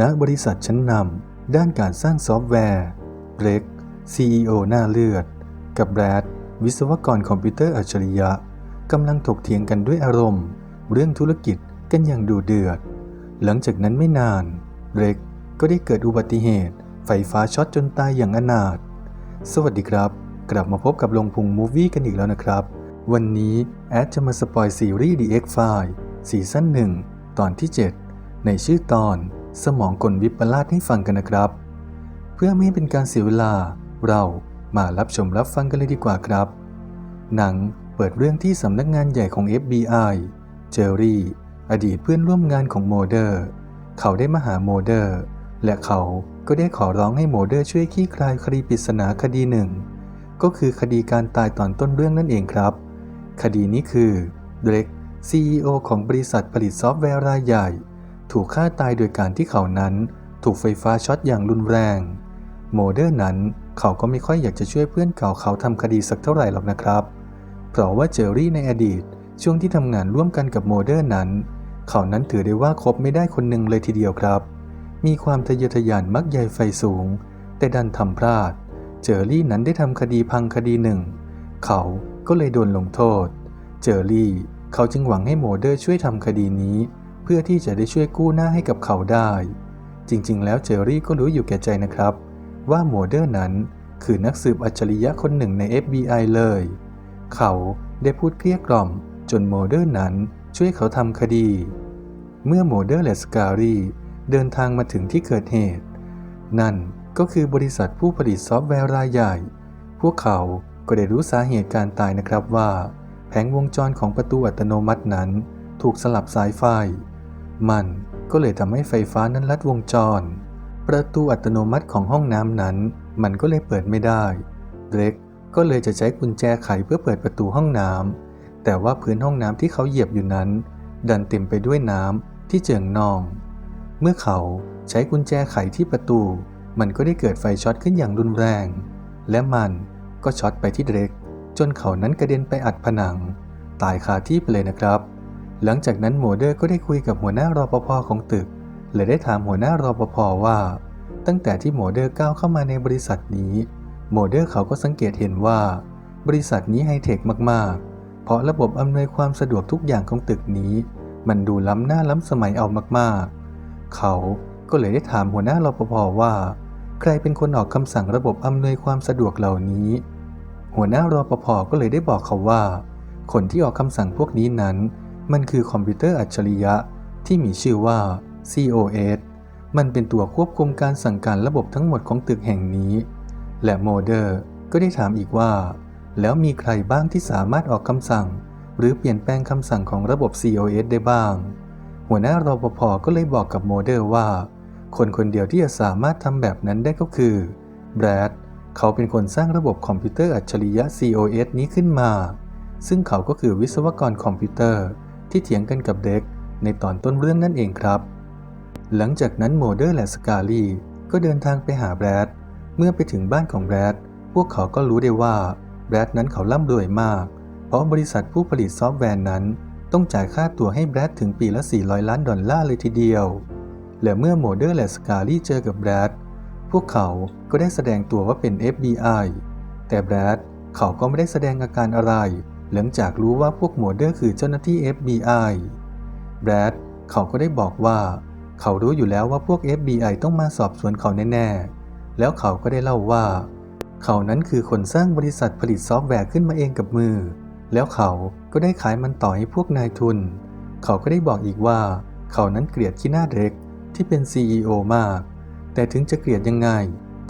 ณบริษัทชั้นนำด้านการสร้างซอฟต์แวร์เบรก CEO หน้าเลือด กับแบรด วิศวกรคอมพิวเตอร์อัจฉริยะกำลังถกเถียงกันด้วยอารมณ์ เรื่องธุรกิจกันอย่างดูเดือด หลังจากนั้นไม่นานเบรกก็ได้เกิดอุบัติเหตุ ไฟฟ้าช็อตจนตายอย่างอนาถสวัสดีครับ กลับมาพบกับลงพุงมูฟวี่กันอีกแล้วนะครับ วันนี้แอดจะมาสปอยซีรีส์ The X File ซีซั่นหนึ่งตอนที่ 7 ในชื่อตอน สมองกลวิปลาสให้ฟังกันนะครับ เพื่อไม่ให้เป็นการเสียเวลา เรามารับชมรับฟังกันเลยดีกว่าครับ หนังเปิดเรื่องที่สำนักงานใหญ่ของ FBI เจอรี่ อดีตเพื่อนร่วมงานของโมเดอร์ เขาได้มาหาโมเดอร์ และเขาก็ได้ขอร้องให้โมเดอร์ช่วยคลี่คลายคดีปริศนาคดีหนึ่ง ก็คือคดีการตายตอนต้นเรื่องนั่นเองครับ คดีนี้คือเดรก CEO ของบริษัทผลิตซอฟต์แวร์รายใหญ่ ถูกฆ่าตายโดยการที่เขานั้นถูกไฟฟ้าช็อตอย่างรุนแรง โมเดอร์นั้นเขาก็ไม่ค่อยอยากจะช่วยเพื่อนเก่าเขาทำคดีสักเท่าไหร่หรอกนะครับ เพราะว่าเจอรี่ในอดีตช่วงที่ทำงานร่วมกันกับโมเดอร์นั้น เขานั้นถือได้ว่าคบไม่ได้คนหนึ่งเลยทีเดียวครับ มีความทะเยอทะยานมักใหญ่ไฟสูง แต่ดันทำพลาด เจอรี่นั้นได้ทำคดีพังคดีหนึ่ง เขาก็เลยโดนลงโทษ เจอรี่ เขาจึงหวังให้โมเดอร์ช่วยทำคดีนี้ เพื่อที่จะได้ช่วยกู้หน้าให้กับเขาได้ จริงๆ แล้วเจอรี่ก็รู้อยู่แก่ใจนะครับ ว่าโมเดอร์นั้นคือนักสืบอัจฉริยะคนหนึ่งใน FBI เลย เขาได้พูดเกลี้ยกล่อมจนโมเดอร์นั้นช่วยเขาทำคดี เมื่อโมเดอร์และสการีเดินทางมาถึงที่เกิดเหตุ นั่นก็คือบริษัทผู้ผลิตซอฟต์แวร์รายใหญ่ พวกเขาก็ได้รู้สาเหตุการตายนะครับว่า แผงวงจรของประตูอัตโนมัตินั้น ถูกสลับสายไฟ มันก็เลยทำให้ไฟฟ้านั้นลัดวงจร ประตูอัตโนมัติของห้องน้ำนั้น มันก็เลยเปิดไม่ได้เดรกก็เลยจะใช้กุญแจไขเพื่อเปิดประตูห้องน้ำแต่ว่าพื้นห้องน้ำที่เขาเหยียบอยู่นั้น ดันเต็มไปด้วยน้ำที่เจิ่งนอง เมื่อเขาใช้กุญแจไขที่ประตู มันก็ได้เกิดไฟช็อตขึ้นอย่างรุนแรง และมันก็ช็อตไปที่เดรกจนเขานั้นกระเด็นไปอัดผนัง ตายคาที่ไปเลยนะครับ หลังจากนั้นโมเดอร์ก็ได้คุยกับหัวหน้ารปภของตึกและได้ถามหัวหน้ารปภว่า ตั้งแต่ที่โมเดอร์ก้าวเข้ามาในบริษัทนี้ โมเดอร์เขาก็สังเกตเห็นว่า บริษัทนี้ไฮเทคมากๆ เพราะระบบอำนวยความสะดวกทุกอย่างของตึกนี้ มันดูล้ำหน้าล้ำสมัยเอามากๆ เขาก็เลยได้ถามหัวหน้ารปภว่า ใครเป็นคนออกคำสั่งระบบอำนวยความสะดวกเหล่านี้ หัวหน้ารปภก็เลยได้บอกเขาว่า คนที่ออกคำสั่งพวกนี้นั้น มันคือคอมพิวเตอร์อัจฉริยะที่มีชื่อว่า COS มันเป็นตัวควบคุมการสั่งการระบบทั้งหมดของตึกแห่งนี้ และโมเดอร์ก็ได้ถามอีกว่า แล้วมีใครบ้างที่สามารถออกคำสั่ง หรือเปลี่ยนแปลงคำสั่งของระบบ COS ได้บ้าง หัวหน้ารปภก็เลยบอกกับโมเดอร์ว่า คนคนเดียวที่จะสามารถทำแบบนั้นได้ก็คือแบรดเขาเป็นคนสร้างระบบคอมพิวเตอร์อัจฉริยะ COS นี้ขึ้นมา ซึ่งเขาก็คือวิศวกรคอมพิวเตอร์ ที่เถียงกันกับเด็กในตอนต้นเรื่องนั่นเองครับ หลังจากนั้นโมเดอร์และสกาลีก็เดินทางไปหาแบรด เมื่อไปถึงบ้านของแบรด พวกเขาก็รู้ได้ว่าแบรดนั้นเขาร่ำรวยมาก เพราะบริษัทผู้ผลิตซอฟต์แวร์นั้น ต้องจ่ายค่าตั๋วให้แบรดถึงปีละ 400 ล้านดอลลาร์เลยทีเดียว และเมื่อโมเดอร์และสกาลีเจอกับแบรด พวกเขาก็ได้แสดงตัวว่าเป็น FBI แต่แบรดเขาก็ไม่ได้แสดงอาการอะไร หลังจากรู้ว่าพวกโมเดอร์คือเจ้าหน้าที่ FBI แบรดเขาก็ได้บอกว่า เขารู้อยู่แล้วว่าพวก FBI ต้องมาสอบสวนเขาแน่ๆ แล้วเขาก็ได้เล่าว่า เขานั้นคือคนสร้างบริษัทผลิตซอฟต์แวร์ขึ้นมาเองกับมือ แล้วเขาก็ได้ขายมันต่อให้พวกนายทุน เขาก็ได้บอกอีกว่า เขานั้นเกลียดขี้หน้าเด็กที่เป็น CEO มาก แต่ถึงจะเกลียดยังไง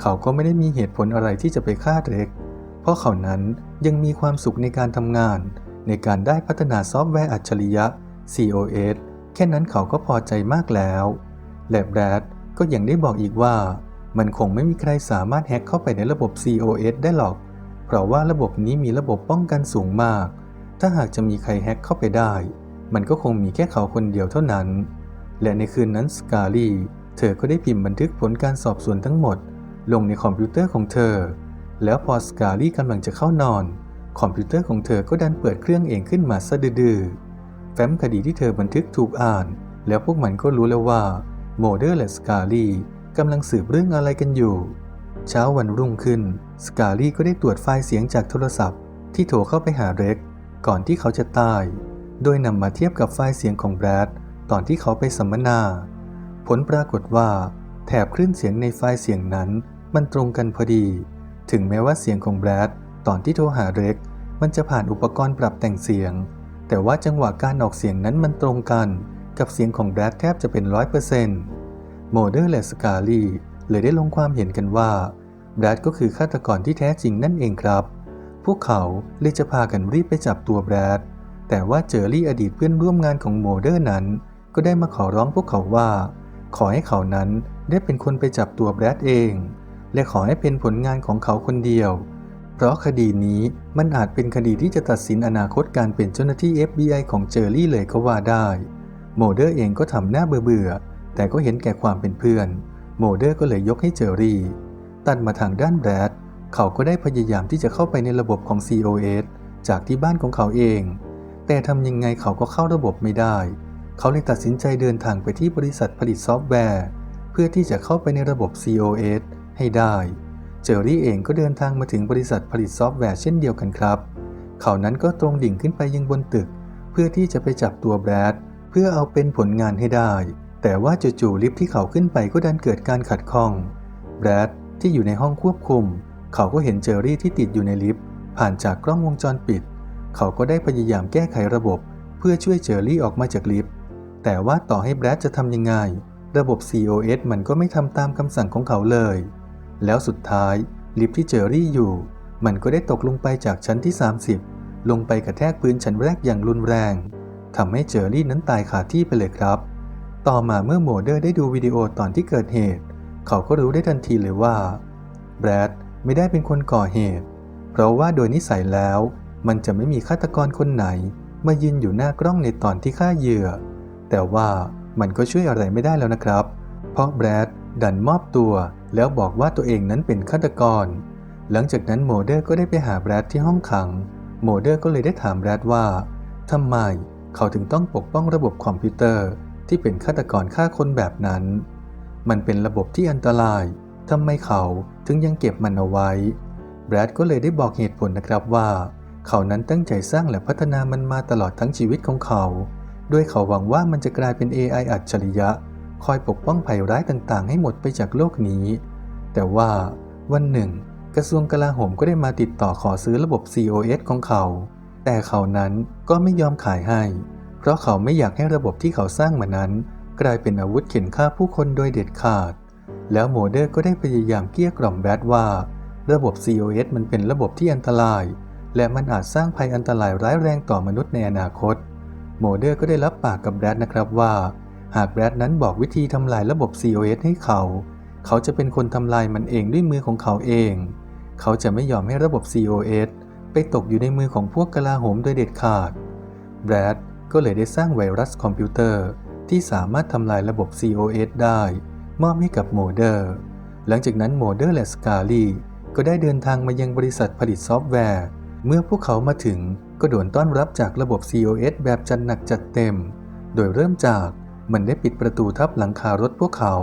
เขาก็ไม่ได้มีเหตุผลอะไรที่จะไปฆ่าเด็ก เพราะเขานั้นยังมีความสุขในการทำงาน ในการได้พัฒนาซอฟต์แวร์อัจฉริยะ COS แค่นั้นเขาก็พอใจมากแล้ว และแบรดก็ยังได้บอกอีกว่า มันคงไม่มีใครสามารถแฮ็กเข้าไปในระบบ COS ได้หรอก เพราะว่าระบบนี้มีระบบป้องกันสูงมาก ถ้าหากจะมีใครแฮ็กเข้าไปได้ มันก็คงมีแค่เขาคนเดียวเท่านั้น และในคืนนั้นสกาลีเธอก็ได้พิมพ์บันทึกผลการสอบสวนทั้งหมด ลงในคอมพิวเตอร์ของเธอ แล้วพอสกาลีกำลังจะเข้านอน คอมพิวเตอร์ของเธอก็ดันเปิดเครื่องเองขึ้นมาซะดื้อแฟ้มคดีที่เธอบันทึกถูกอ่าน แล้วพวกมันก็รู้แล้วว่าโมเดอร์และสกาลีกำลังสืบเรื่องอะไรกันอยู่ เช้าวันรุ่งขึ้นสกาลีก็ได้ตรวจไฟล์เสียงจากโทรศัพท์ ที่โทรเข้าไปหาเร็ก ก่อนที่เขาจะตาย โดยนำมาเทียบกับไฟล์เสียงของแบรดตอนที่เขาไปสัมมนา ผลปรากฏว่า แถบคลื่นเสียงในไฟล์เสียงนั้น มันตรงกันพอดี ถึงแม้ว่าเสียงของแบรดตอนที่โทรหาเร็ก มันจะผ่านอุปกรณ์ปรับแต่งเสียง แต่ว่าจังหวะการออกเสียงนั้นมันตรงกัน กับเสียงของแบรดแทบจะเป็นร้อยเปอร์เซ็นต์โมเดอร์และสกาลีเลยได้ลงความเห็นกันว่าแบรดก็คือฆาตกรที่แท้จริงนั่นเองครับ พวกเขาเลยจะพากันรีบไปจับตัวแบรด แต่ว่าเจอรี่อดีตเพื่อนร่วมงานของโมเดอร์นั้น ก็ได้มาขอร้องพวกเขาว่า ขอให้เขานั้นได้เป็นคนไปจับตัวแบรดเอง และขอให้เป็นผลงานของเขาคนเดียว เพราะคดีนี้มันอาจเป็นคดีที่จะตัดสินอนาคตการเป็นเจ้าหน้าที่ FBI ของเจอรี่เลยก็ว่าได้ โมเดอร์เองก็ทำหน้าเบื่อๆแต่ก็เห็นแก่ความเป็นเพื่อน โมเดอร์ก็เลยยกให้เจอรี่ ตัดมาทางด้านแบรดเขาก็ได้พยายามที่จะเข้าไปในระบบของ COS จากที่บ้านของเขาเอง แต่ทำยังไงเขาก็เข้าระบบไม่ได้ เขาเลยตัดสินใจเดินทางไปที่บริษัทผลิตซอฟต์แวร์ เพื่อที่จะเข้าไปในระบบ COS ให้ได้ เจอรี่เองก็เดินทางมาถึงบริษัทผลิตซอฟต์แวร์เช่นเดียวกันครับ เขานั้นก็ตรงดิ่งขึ้นไปยังบนตึก เพื่อที่จะไปจับตัวแบรดเพื่อเอาเป็นผลงานให้ได้ แต่ว่าจู่ๆลิฟที่เขาขึ้นไปก็ดันเกิดการขัดข้อง แบรดที่อยู่ในห้องควบคุม เขาก็เห็นเจอรี่ที่ติดอยู่ในลิฟต์ผ่านจากกล้องวงจรปิด เขาก็ได้พยายามแก้ไขระบบ เพื่อช่วยเจอรี่ออกมาจากลิฟต์แต่ว่าต่อให้แบรดจะทำยังไง ระบบ COS มันก็ไม่ทำตามคำสั่งของเขาเลย แล้วสุดท้ายลิฟที่เจอรี่อยู่ มันก็ได้ตกลงไปจากชั้นที่ 30 ลงไปกระแทกพื้นชั้นแรกอย่างรุนแรงทำให้เจอรี่นั้นตายขาที่ไปเลยครับ ต่อมาเมื่อโมเดอร์ได้ดูวิดีโอตอนที่เกิดเหตุ เขาก็รู้ได้ทันทีเลยว่าแบรดไม่ได้เป็นคนก่อเหตุ เพราะว่าโดยนิสัยแล้ว มันจะไม่มีฆาตกรคนไหน มายืนอยู่หน้ากล้องในตอนที่ฆ่าเหยื่อ แต่ว่ามันก็ช่วยอะไรไม่ได้แล้วนะครับ เพราะแบรดดันมอบตัว แล้วบอกว่าตัวเองนั้นเป็นฆาตกร หลังจากนั้นโมเดอร์ก็ได้ไปหาแบรดที่ห้องขัง โมเดอร์ก็เลยได้ถามแบรดว่าทำไมเขาถึงต้องปกป้องระบบคอมพิวเตอร์ที่เป็นฆาตกรฆ่าคนแบบนั้น มันเป็นระบบที่อันตราย ทำไมเขาถึงยังเก็บมันเอาไว้ แบรดก็เลยได้บอกเหตุผลนะครับว่า เขานั้นตั้งใจสร้างและพัฒนามันมาตลอดทั้งชีวิตของเขาโดยเขาหวังว่ามันจะกลายเป็น AI อัจฉริยะ คอยปกป้องภัยร้ายต่างๆ ให้หมดไปจากโลกนี้ แต่ว่าวันหนึ่ง กระทรวงกลาโหมก็ได้มาติดต่อขอซื้อระบบ COS ของเขา แต่เขานั้นก็ไม่ยอมขายให้ เพราะเขาไม่อยากให้ระบบที่เขาสร้างมานั้น กลายเป็นอาวุธเข็นฆ่าผู้คนโดยเด็ดขาด แล้วโมเดอร์ก็ได้พยายามเกลี้ยกล่อมแบดว่า ระบบ COS มันเป็นระบบที่อันตราย และมันอาจสร้างภัยอันตรายร้ายแรงต่อมนุษย์ในอนาคต โมเดอร์ก็ได้รับปากกับแบรดนะครับว่า หากแบรดนั้นบอกวิธีทำลายระบบ COS ให้เขา เขาจะเป็นคนทำลายมันเองด้วยมือของเขาเอง เขาจะไม่ยอมให้ระบบ COS ไปตกอยู่ในมือของพวกกลาโหมโดยเด็ดขาด แบรดก็เลยได้สร้างไวรัสคอมพิวเตอร์ ที่สามารถทำลายระบบ COS ได้ มอบให้กับโมเดอร์ หลังจากนั้นโมเดอร์และสกาลีก็ได้เดินทางมายังบริษัทผลิตซอฟต์แวร์ เมื่อพวกเขามาถึงก็โดนต้อนรับจากระบบ COS แบบจัดหนักจัดเต็ม โดยเริ่มจาก มันได้ปิดประตูทับหลังคารถพวกเขา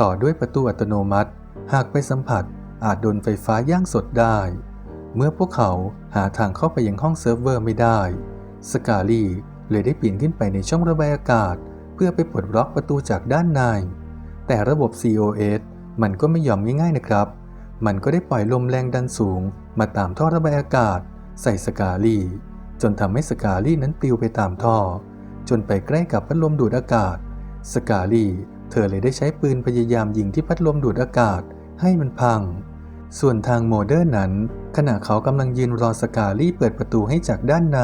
ต่อด้วยประตูอัตโนมัติ หากไปสัมผัสอาจโดนไฟฟ้าย่างสดได้ เมื่อพวกเขาหาทางเข้าไปยังห้องเซิร์ฟเวอร์ไม่ได้ สกาลีเลยได้ปีนขึ้นไปในช่องระบายอากาศ เพื่อไปปลดล็อกประตูจากด้านใน แต่ระบบ COS มันก็ไม่ยอมง่ายๆนะครับ มันก็ได้ปล่อยลมแรงดันสูง มาตามท่อระบายอากาศ ใส่สกาลีจนทำให้สกาลีนั้นปลิวไปตามท่อ จนไปใกล้กับพัดลมดูดอากาศ สกาลีเธอเลยได้ใช้ปืนพยายามยิงที่พัดลมดูดอากาศให้มันพัง ส่วนทางโมเดอร์นั้น ขณะเขากำลังยืนรอสกาลีเปิดประตูให้จากด้านใน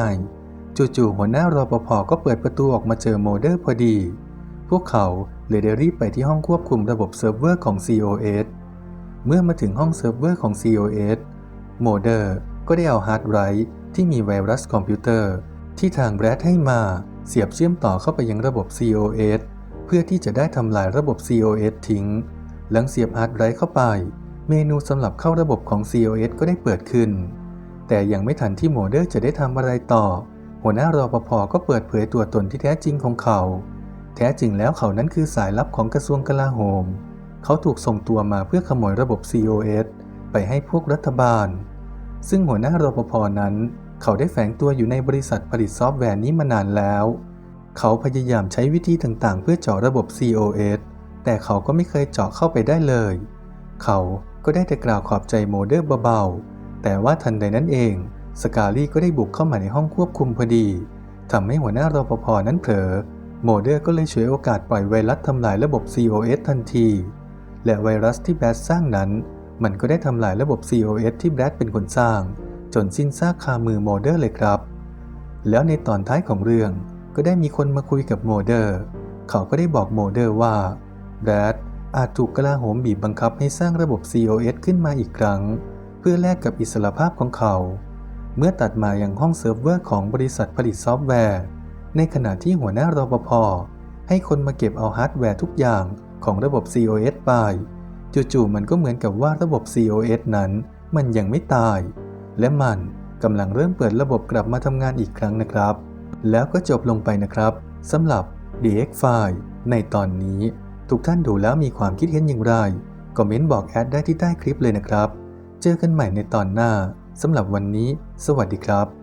จู่ๆหัวหน้ารอปภก็เปิดประตูออกมาเจอโมเดอร์พอดี พวกเขาเลยได้รีบไปที่ห้องควบคุมระบบเซิร์ฟเวอร์ของ COS เมื่อมาถึงห้องเซิร์ฟเวอร์ของ COS โมเดอร์ก็ได้เอาฮาร์ดไดรฟ์ที่มีไวรัสคอมพิวเตอร์ ที่ทางแบรดให้มา เสียบเชื่อมต่อเข้าไปยังระบบ COS เพื่อที่จะได้ทำลายระบบ COS ทิ้ง หลังเสียบฮาร์ดไดรฟ์เข้าไป เมนูสำหรับเข้าระบบของ COS ก็ได้เปิดขึ้น แต่ยังไม่ทันที่โมเดอร์จะได้ทำอะไรต่อ หัวหน้ารอปภก็เปิดเผยตัวตนที่แท้จริงของเขา แท้จริงแล้วเขานั้นคือสายลับของกระทรวงกลาโหม เขาถูกส่งตัวมาเพื่อขโมยระบบ COS ไปให้พวกรัฐบาล ซึ่งหัวหน้ารปภนั้น เขาได้แฝงตัวอยู่ในบริษัทผลิตซอฟต์แวร์นี้มานานแล้ว เขาพยายามใช้วิธีต่างๆ เพื่อเจาะระบบ COS แต่เขาก็ไม่เคยเจาะเข้าไปได้เลย เขาก็ได้แต่กล่าวขอบใจโมเดอร์เบาๆ แต่ว่าทันใดนั้นเอง สกาลี่ก็ได้บุกเข้ามาในห้องควบคุมพอดี ทำให้หัวหน้ารปภนั้นเผลอ โมเดอร์ก็เลยฉวยโอกาสปล่อยไวรัสทำลายระบบ COS ทันที และไวรัสที่แบดสร้างนั้น มันก็ได้ทำลายระบบ COS ที่แบดเป็นคนสร้าง จนสิ้นซากคามือโมเดอร์เลยครับ แล้วในตอนท้ายของเรื่องก็ได้มีคนมาคุยกับโมเดอร์ เขาก็ได้บอกโมเดอร์ว่าแบรดอาจถูกกลาโหมบีบบังคับให้สร้างระบบ COS ขึ้นมาอีกครั้ง เพื่อแลกกับอิสรภาพของเขา เมื่อตัดมาอยังห้องเซิร์ฟเวอร์ของบริษัทผลิตซอฟต์แวร์ ในขณะที่หัวหน้ารปภให้คนมาเก็บเอาฮาร์ดแวร์ทุกอย่างของระบบ COS ไปจู่ๆมันก็เหมือนกับว่าระบบ COS นั้น มันยังไม่ตาย และมันกำลังเริ่มเปิดระบบกลับมาทำงานอีกครั้งนะครับ แล้วก็จบลงไปนะครับสำหรับ DX File ในตอนนี้ ทุกท่านดูแล้วมีความคิดเห็นอย่างไรคอมเมนต์บอกแอดได้ที่ใต้คลิปเลยนะครับ เจอกันใหม่ในตอนหน้าสำหรับวันนี้ สวัสดีครับ